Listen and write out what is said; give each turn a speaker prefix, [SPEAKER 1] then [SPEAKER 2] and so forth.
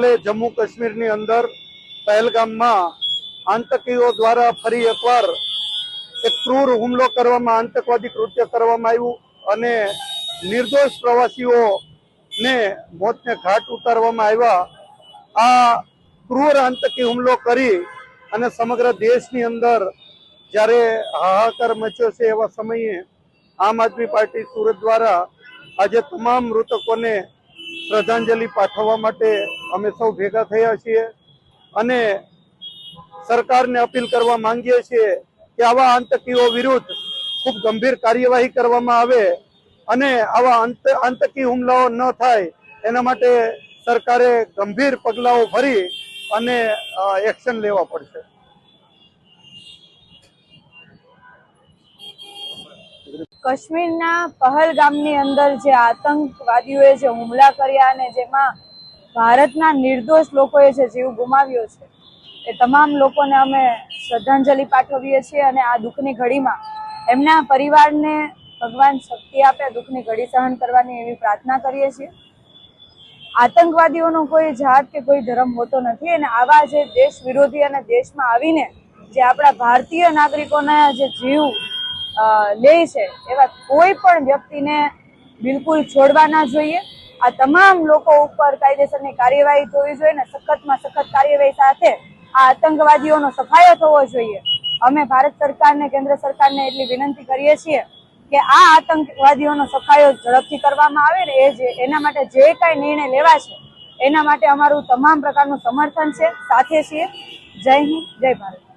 [SPEAKER 1] ગઈકાલે જમ્મુ કાશ્મીરની અંદર પહેલગામમાં આતંકીઓ દ્વારા ફરી એકવાર એક ક્રૂર હુમલો કરવામાં, આતંકવાદી કૃત્ય કરવામાં આવ્યું અને નિર્દોષ પ્રવાસીઓને મોતને ઘાટ ઉતારવામાં આવ્યા. આ ક્રૂર આતંકી હુમલો કરી અને સમગ્ર દેશની અંદર જ્યારે હાહાકાર મચ્યો છે એવા સમયે આમ આદમી પાર્ટી સુરત દ્વારા આજે તમામ મૃતકોને શ્રદ્ધાંજલિ પાઠવવા માટે અમે સૌ ભેગા થયા છીએ અને સરકારને અપીલ કરવા માંગીએ છીએ કે આવા આતંકીઓ વિરુદ્ધ ખૂબ ગંભીર કાર્યવાહી કરવામાં આવે અને આવા આંત- આતંકી હુમલાઓ ન થાય એના માટે સરકારે ગંભીર પગલાઓ ભરી અને એક્શન લેવા પડશે.
[SPEAKER 2] કાશ્મીરના પહલગામની અંદર જે આતંકવાદીઓએ જે હુમલા કર્યા અને જેમાં ભારતના નિર્દોષ લોકોએ જે જીવ ગુમાવ્યો છે, એ તમામ લોકોને અમે શ્રદ્ધાંજલિ પાઠવીએ છીએ અને આ દુઃખની ઘડીમાં એમના પરિવારને ભગવાન શક્તિ આપે દુઃખની ઘડી સહન કરવાની એવી પ્રાર્થના કરીએ છીએ. આતંકવાદીઓનો કોઈ જાત કે કોઈ ધર્મ હોતો નથી અને આવા જે દેશ વિરોધી અને દેશમાં આવીને જે આપણા ભારતીય નાગરિકોના જે જીવ લે છે, એવા કોઈ પણ વ્યક્તિને બિલકુલ છોડવા ના જોઈએ. આ તમામ લોકો ઉપર કાયદેસરની કાર્યવાહી થવી જોઈએ ને સખતમાં સખત કાર્યવાહી સાથે આ આતંકવાદીઓનો સફાયો થવો જોઈએ. અમે ભારત સરકારને, કેન્દ્ર સરકારને એટલી વિનંતી કરીએ છીએ કે આ આતંકવાદીઓનો સફાયો ઝડપથી કરવામાં આવે ને એ જે, એના માટે જે કાંઈ નિર્ણય લેવા છે, એના માટે અમારું તમામ પ્રકારનું સમર્થન છે. સાથે છીએ. જય હિન્દ, જય ભારત.